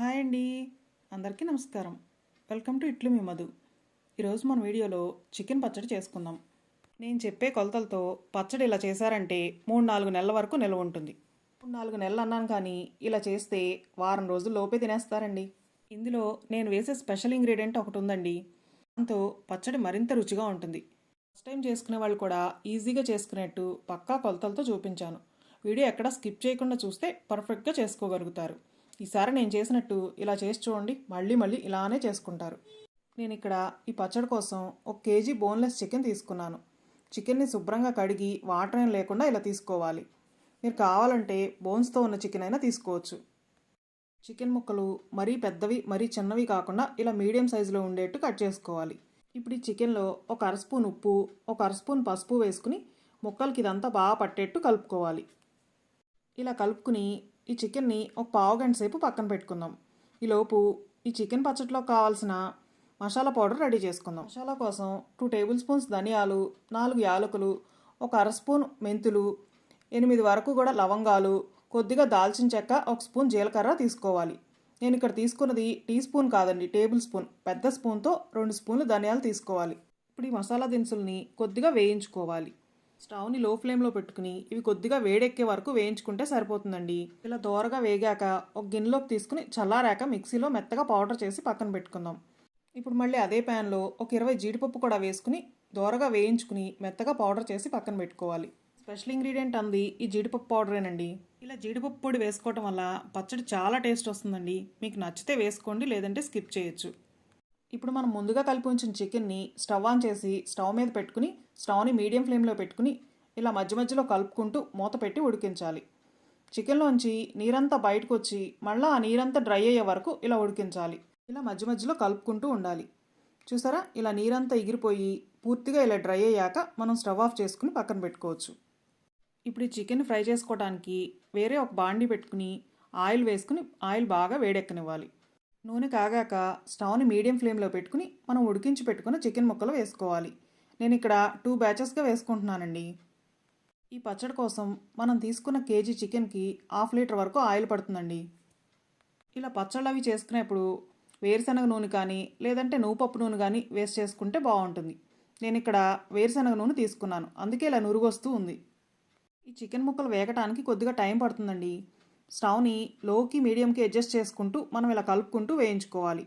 Hi అండి. అందరికీ నమస్కారం. వెల్కమ్ టు ఇట్లు మీ మధు. ఈరోజు మన వీడియోలో చికెన్ పచ్చడి చేసుకుందాం. నేను చెప్పే కొలతలతో పచ్చడి ఇలా చేశారంటే మూడు నాలుగు నెలల వరకు నిల్వ ఉంటుంది. మూడు నాలుగు నెలలు అన్నాను కానీ ఇలా చేస్తే వారం రోజుల లోపే తినేస్తారండి. ఇందులో నేను వేసే స్పెషల్ ఇంగ్రీడియంట్ ఒకటి ఉందండి. దాంతో పచ్చడి మరింత రుచిగా ఉంటుంది. ఫస్ట్ టైం చేసుకునే వాళ్ళు కూడా ఈజీగా చేసుకునేట్టు పక్కా కొలతలతో చూపించాను. వీడియో ఎక్కడ స్కిప్ చేయకుండా చూస్తే పర్ఫెక్ట్గా చేసుకోగలుగుతారు. ఈసారి నేను చేసినట్టు ఇలా చేసి చూడండి మళ్ళీ మళ్ళీ ఇలానే చేసుకుంటారు. నేను ఇక్కడ ఈ పచ్చడి కోసం ఒక కేజీ బోన్లెస్ చికెన్ తీసుకున్నాను. చికెన్ని శుభ్రంగా కడిగి వాటర్ ఏం లేకుండా ఇలా తీసుకోవాలి. మీరు కావాలంటే బోన్స్తో ఉన్న చికెన్ అయినా తీసుకోవచ్చు. చికెన్ ముక్కలు మరీ పెద్దవి మరీ చిన్నవి కాకుండా ఇలా మీడియం సైజులో ఉండేట్టు కట్ చేసుకోవాలి. ఇప్పుడు ఈ చికెన్లో ఒక అర స్పూన్ ఉప్పు ఒక అర స్పూన్ పసుపు వేసుకుని ముక్కలకి ఇదంతా బాగా పట్టేట్టు కలుపుకోవాలి. ఇలా కలుపుకుని ఈ చికెన్ని ఒక పావు గంట సేపు పక్కన పెట్టుకుందాం. ఈలోపు ఈ చికెన్ పచ్చడిలో కావాల్సిన మసాలా పౌడర్ రెడీ చేసుకుందాం. మసాలా కోసం టూ టేబుల్ స్పూన్స్ ధనియాలు నాలుగు యాలకులు ఒక అర స్పూన్ మెంతులు ఎనిమిది వరకు కూడా లవంగాలు కొద్దిగా దాల్చిన చెక్క ఒక స్పూన్ జీలకర్ర తీసుకోవాలి. నేను ఇక్కడ తీసుకున్నది టీ స్పూన్ కాదండి టేబుల్ స్పూన్. పెద్ద స్పూన్తో రెండు స్పూన్లు ధనియాలు తీసుకోవాలి. ఇప్పుడు ఈ మసాలా దినుసుల్ని కొద్దిగా వేయించుకోవాలి. స్టవ్ని లో ఫ్లేమ్లో పెట్టుకుని ఇవి కొద్దిగా వేడెక్కే వరకు వేయించుకుంటే సరిపోతుందండి. ఇలా దోరగా వేగాక ఒక గిన్నెలోకి తీసుకుని చల్లారాక మిక్సీలో మెత్తగా పౌడర్ చేసి పక్కన పెట్టుకుందాం. ఇప్పుడు మళ్ళీ అదే ప్యాన్లో ఒక ఇరవై జీడిపప్పు కూడా వేసుకుని దోరగా వేయించుకుని మెత్తగా పౌడర్ చేసి పక్కన పెట్టుకోవాలి. స్పెషల్ ఇంగ్రీడియంట్ అంది ఈ జీడిపప్పు పౌడరేనండి. ఇలా జీడిపప్పు పొడి వేసుకోవటం వల్ల పచ్చడి చాలా టేస్ట్ వస్తుందండి. మీకు నచ్చితే వేసుకోండి లేదంటే స్కిప్ చేయొచ్చు. ఇప్పుడు మనం ముందుగా కలిపి ఉంచిన చికెన్ని స్టవ్ ఆన్ చేసి స్టవ్ మీద పెట్టుకుని స్టవ్ని మీడియం ఫ్లేమ్లో పెట్టుకుని ఇలా మధ్య మధ్యలో కలుపుకుంటూ మూత పెట్టి ఉడికించాలి. చికెన్లోంచి నీరంతా బయటకు వచ్చి మళ్ళీ ఆ నీరంతా డ్రై అయ్యే వరకు ఇలా ఉడికించాలి. ఇలా మధ్య మధ్యలో కలుపుకుంటూ ఉండాలి. చూసారా? ఇలా నీరంతా ఎగిరిపోయి పూర్తిగా ఇలా డ్రై అయ్యాక మనం స్టవ్ ఆఫ్ చేసుకుని పక్కన పెట్టుకోవచ్చు. ఇప్పుడు ఈ చికెన్ ఫ్రై చేసుకోవడానికి వేరే ఒక బాండి పెట్టుకుని ఆయిల్ వేసుకుని ఆయిల్ బాగా వేడెక్కనివ్వాలి. నూనె కాగాక స్టవ్ని మీడియం ఫ్లేమ్లో పెట్టుకుని మనం ఉడికించి పెట్టుకున్న చికెన్ ముక్కలు వేసుకోవాలి. నేను ఇక్కడ టూ బ్యాచెస్గా వేసుకుంటున్నానండి. ఈ పచ్చడి కోసం మనం తీసుకున్న కేజీ చికెన్కి హాఫ్ లీటర్ వరకు ఆయిల్ పడుతుందండి. ఇలా పచ్చళ్ళు అవి చేసుకునేప్పుడు వేరుశనగ నూనె కానీ లేదంటే నువ్వుపప్పు నూనె కానీ వేస్ట్ చేసుకుంటే బాగుంటుంది. నేను ఇక్కడ వేరుశనగ నూనె తీసుకున్నాను. అందుకే ఇలా నురుగొస్తూ ఉంది. ఈ చికెన్ ముక్కలు వేగటానికి కొద్దిగా టైం పడుతుందండి. స్టవ్ని లోకి మీడియంకి అడ్జస్ట్ చేసుకుంటూ మనం ఇలా కలుపుకుంటూ వేయించుకోవాలి.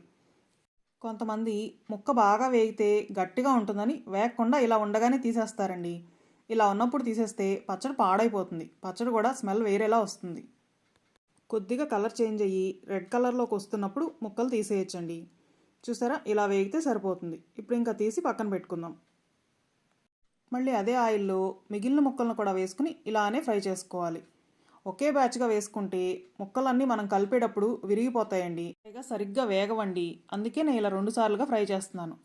కొంతమంది ముక్క బాగా వేగితే గట్టిగా ఉంటుందని వేగకుండా ఇలా ఉండగానే తీసేస్తారండి. ఇలా ఉన్నప్పుడు తీసేస్తే పచ్చడి పాడైపోతుంది. పచ్చడి కూడా స్మెల్ వేరేలా వస్తుంది. కొద్దిగా కలర్ చేంజ్ అయ్యి రెడ్ కలర్లోకి వస్తున్నప్పుడు ముక్కలు తీసేయచ్చండి. చూసారా? ఇలా వేగితే సరిపోతుంది. ఇప్పుడు ఇంకా తీసి పక్కన పెట్టుకుందాం. మళ్ళీ అదే ఆయిల్లో మిగిలిన ముక్కలను కూడా వేసుకుని ఇలానే ఫ్రై చేసుకోవాలి. ఒకే బ్యాచ్గా వేసుకుంటే ముక్కలన్నీ మనం కలిపేటప్పుడు విరిగిపోతాయండి. పైగా సరిగ్గా వేగవండి. అందుకే నేను ఇలా రెండు సార్లుగా ఫ్రై చేస్తున్నాను.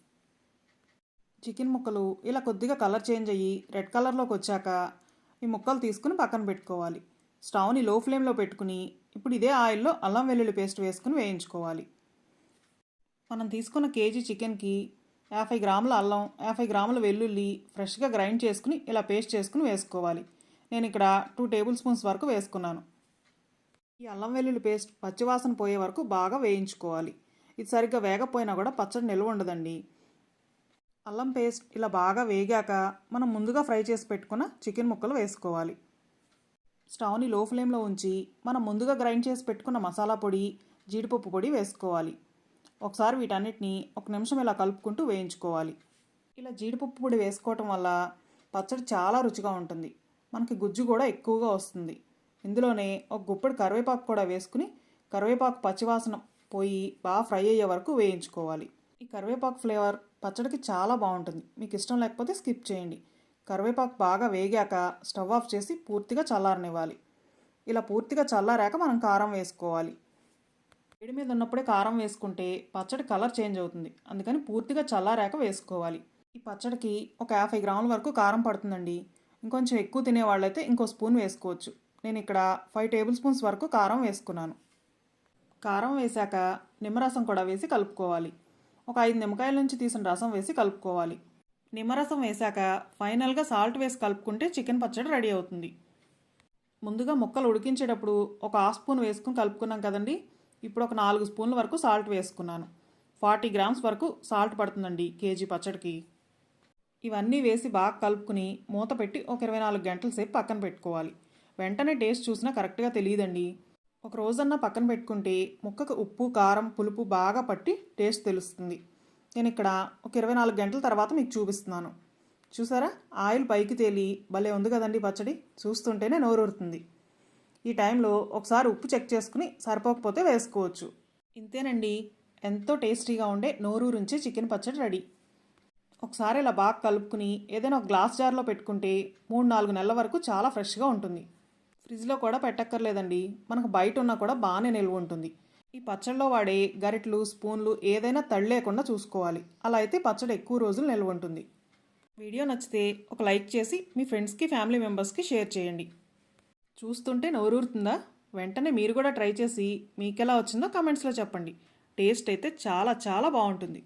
చికెన్ ముక్కలు ఇలా కొద్దిగా కలర్ చేంజ్ అయ్యి రెడ్ కలర్లోకి వచ్చాక ఈ ముక్కలు తీసుకుని పక్కన పెట్టుకోవాలి. స్టవ్ని లో ఫ్లేమ్లో పెట్టుకుని ఇప్పుడు ఇదే ఆయిల్లో అల్లం వెల్లుల్లి పేస్ట్ వేసుకుని వేయించుకోవాలి. మనం తీసుకున్న కేజీ చికెన్కి యాభై గ్రాముల అల్లం యాభై గ్రాముల వెల్లుల్లి ఫ్రెష్గా గ్రైండ్ చేసుకుని ఇలా పేస్ట్ చేసుకుని వేసుకోవాలి. నేను ఇక్కడ టూ టేబుల్ స్పూన్స్ వరకు వేసుకున్నాను. ఈ అల్లం వెల్లుల్లి పేస్ట్ పచ్చివాసన పోయే వరకు బాగా వేయించుకోవాలి. ఇది సరిగ్గా వేగపోయినా కూడా పచ్చడి నిల్వ ఉండదండి. అల్లం పేస్ట్ ఇలా బాగా వేగాక మనం ముందుగా ఫ్రై చేసి పెట్టుకున్న చికెన్ ముక్కలు వేసుకోవాలి. స్టవ్ని లో ఫ్లేమ్లో ఉంచి మనం ముందుగా గ్రైండ్ చేసి పెట్టుకున్న మసాలా పొడి జీడిపప్పు పొడి వేసుకోవాలి. ఒకసారి వీటన్నిటిని ఒక నిమిషం ఇలా కలుపుకుంటూ వేయించుకోవాలి. ఇలా జీడిపప్పు పొడి వేసుకోవటం వల్ల పచ్చడి చాలా రుచిగా ఉంటుంది. మనకి గుజ్జు కూడా ఎక్కువగా వస్తుంది. ఇందులోనే ఒక గుప్పెడు కరివేపాకు కూడా వేసుకుని కరివేపాకు పచ్చివాసన పోయి బాగా ఫ్రై అయ్యే వరకు వేయించుకోవాలి. ఈ కరివేపాకు ఫ్లేవర్ పచ్చడికి చాలా బాగుంటుంది. మీకు ఇష్టం లేకపోతే స్కిప్ చేయండి. కరివేపాకు బాగా వేగాక స్టవ్ ఆఫ్ చేసి పూర్తిగా చల్లారనివ్వాలి. ఇలా పూర్తిగా చల్లారాక మనం కారం వేసుకోవాలి. వేడి మీద ఉన్నప్పుడే కారం వేసుకుంటే పచ్చడి కలర్ చేంజ్ అవుతుంది. అందుకని పూర్తిగా చల్లారాక వేసుకోవాలి. ఈ పచ్చడికి ఒక యాభై గ్రాముల వరకు కారం పడుతుందండి. ఇంకొంచెం ఎక్కువ తినేవాళ్ళైతే ఇంకో స్పూన్ వేసుకోవచ్చు. నేను ఇక్కడ ఫైవ్ టేబుల్ స్పూన్స్ వరకు కారం వేసుకున్నాను. కారం వేశాక నిమ్మరసం కూడా వేసి కలుపుకోవాలి. ఒక ఐదు నిమ్మకాయల నుంచి తీసిన రసం వేసి కలుపుకోవాలి. నిమ్మరసం వేశాక ఫైనల్గా సాల్ట్ వేసి కలుపుకుంటే చికెన్ పచ్చడి రెడీ అవుతుంది. ముందుగా ముక్కలు ఉడికించేటప్పుడు ఒక హాఫ్ స్పూన్ వేసుకుని కలుపుకున్నాం కదండి. ఇప్పుడు ఒక నాలుగు స్పూన్ల వరకు సాల్ట్ వేసుకున్నాను. ఫార్టీ గ్రామ్స్ వరకు సాల్ట్ పడుతుందండి కేజీ పచ్చడికి. ఇవన్నీ వేసి బాగా కలుపుకుని మూత పెట్టి ఒక ఇరవై నాలుగు గంటల సేపు పక్కన పెట్టుకోవాలి. వెంటనే టేస్ట్ చూసినా కరెక్ట్గా తెలియదండి. ఒక రోజన్నా పక్కన పెట్టుకుంటే ముక్కకు ఉప్పు కారం పులుపు బాగా పట్టి టేస్ట్ తెలుస్తుంది. నేను ఇక్కడ ఒక ఇరవై నాలుగు గంటల తర్వాత మీకు చూపిస్తున్నాను. చూసారా? ఆయిల్ పైకి తేలి భలే ఉంది కదండి పచ్చడి. చూస్తుంటేనే నోరూరుతుంది. ఈ టైంలో ఒకసారి ఉప్పు చెక్ చేసుకుని సరిపోకపోతే వేసుకోవచ్చు. ఇంతేనండి. ఎంతో టేస్టీగా ఉండే నోరూరుంచి చికెన్ పచ్చడి రెడీ. ఒకసారి ఇలా బాగా కలుపుకుని ఏదైనా ఒక గ్లాస్ జార్లో పెట్టుకుంటే మూడు నాలుగు నెలల వరకు చాలా ఫ్రెష్గా ఉంటుంది. ఫ్రిడ్జ్లో కూడా పెట్టక్కర్లేదండి. మనకు బయట ఉన్నా కూడా బాగానే నిల్వ ఉంటుంది. ఈ పచ్చడిలో వాడే గరిటలు స్పూన్లు ఏదైనా తడి లేకుండా చూసుకోవాలి. అలా అయితే పచ్చడి ఎక్కువ రోజులు నిల్వ ఉంటుంది. వీడియో నచ్చితే ఒక లైక్ చేసి మీ ఫ్రెండ్స్కి ఫ్యామిలీ మెంబర్స్కి షేర్ చేయండి. చూస్తుంటే నోరూరుతుందా? వెంటనే మీరు కూడా ట్రై చేసి మీకు ఎలా వచ్చిందో కమెంట్స్లో చెప్పండి. టేస్ట్ అయితే చాలా చాలా బాగుంటుంది.